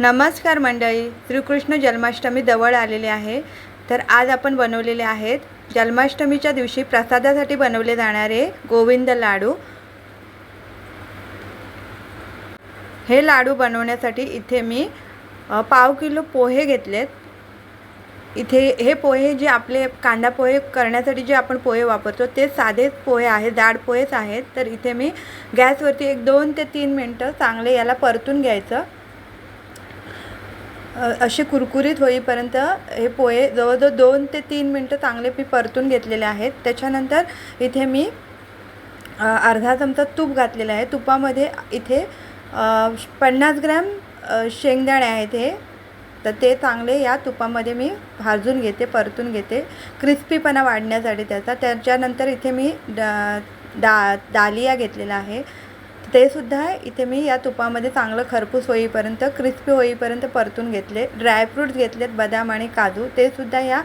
नमस्कार मंडळी श्रीकृष्ण जन्माष्टमी जवळ आलेले आहे. तर आज आपण बनवलेले आहेत जन्माष्टमीच्या दिवशी प्रसादासाठी बनवले जाणारे गोविंद लाडू. हे लाडू बनवण्यासाठी इथे मी पाव किलो पोहे घेतलेत. इथे हे पोहे जे आपले कांदा पोहे करण्यासाठी जे आपण पोहे वापरतो ते साधेच पोहे आहेत जाड पोहेच आहेत. तर इथे मी गॅसवरती एक दोन ते तीन मिनटं चांगले याला परतून घ्यायचं. असे कुरकुरीत होईपर्यंत हे पोहे जवळजवळ दोन ते तीन मिनटं चांगले मी परतून घेतलेले आहेत. त्याच्यानंतर इथे मी अर्धा चमचा तूप घातलेलं आहे. तुपामध्ये इथे पन्नास ग्रॅम शेंगदाणे आहेत हे. तर ते चांगले या तुपामध्ये मी भाजून घेते परतून घेते. क्रिस्पीपणा वाढण्यासाठी त्याचा. त्याच्यानंतर इथे मी डा डा दालिया घेतलेला आहे. ते सुद्धा इथे मी या तुपामध्ये चांगलं खरपूस होईपर्यंत क्रिस्पी होईपर्यंत परतून घेतले. ड्रायफ्रूट्स घेतलेत बदाम आणि काजू. ते सुद्धा या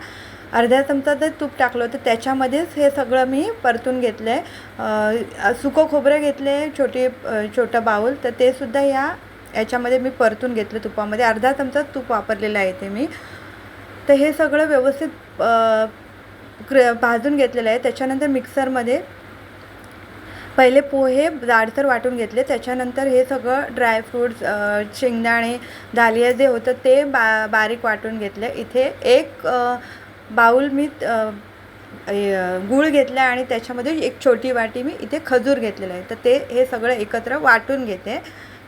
अर्ध्या चमचा जर तूप टाकलं होतं त्याच्यामध्येच हे सगळं मी परतून घेतलं आहे सुकं खोबरं घेतलं आहे छोटी छोटं बाऊल. तर ते सुद्धा या याच्यामध्ये मी परतून घेतलं तुपामध्ये. अर्धा चमचा तूप वापरलेलं आहे ते मी. तर हे सगळं व्यवस्थित क्र भाजून घेतलेलं आहे. त्याच्यानंतर मिक्सरमध्ये पहिले पोहे जाडसर वाटून घेतले त्याच्यानंतर हे सगळं ड्रायफ्रूट्स शेंगदाणे दालिया जे होतं ते बा बारीक वाटून घेतले. इथे एक बाऊल मी गूळ घेतला आणि त्याच्यामध्ये एक छोटी वाटी मी इथे खजूर घेतलेलं आहे. तर ते हे सगळं एकत्र वाटून घेते.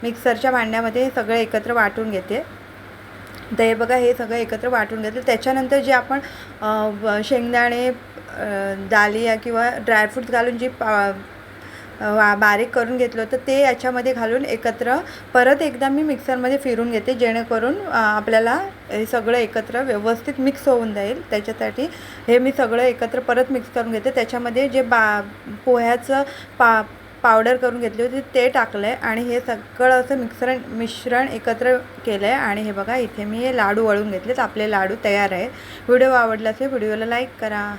मिक्सरच्या भांड्यामध्ये हे सगळं एकत्र वाटून घेते. तर हे बघा हे सगळं एकत्र वाटून घेतलं. त्याच्यानंतर जे आपण शेंगदाणे दालिया किंवा ड्रायफ्रूट्स घालून जी पा वा बारीक करून घेतलं होतं ते याच्यामध्ये घालून एकत्र परत एकदा मी मिक्सरमध्ये फिरून घेते जेणेकरून आपल्याला हे सगळं एकत्र व्यवस्थित मिक्स होऊन जाईल. त्याच्यासाठी हे मी सगळं एकत्र परत मिक्स करून घेते. त्याच्यामध्ये जे बा पोह्याचं पा पावडर करून घेतली होती ते टाकलं आहे आणि हे सगळं असं मिक्सर मिश्रण एकत्र केलं आहे आणि हे बघा इथे मी हे लाडू वळून घेतलेत. आपले लाडू तयार आहे व्हिडिओ आवडला असेल व्हिडिओला लाईक करा.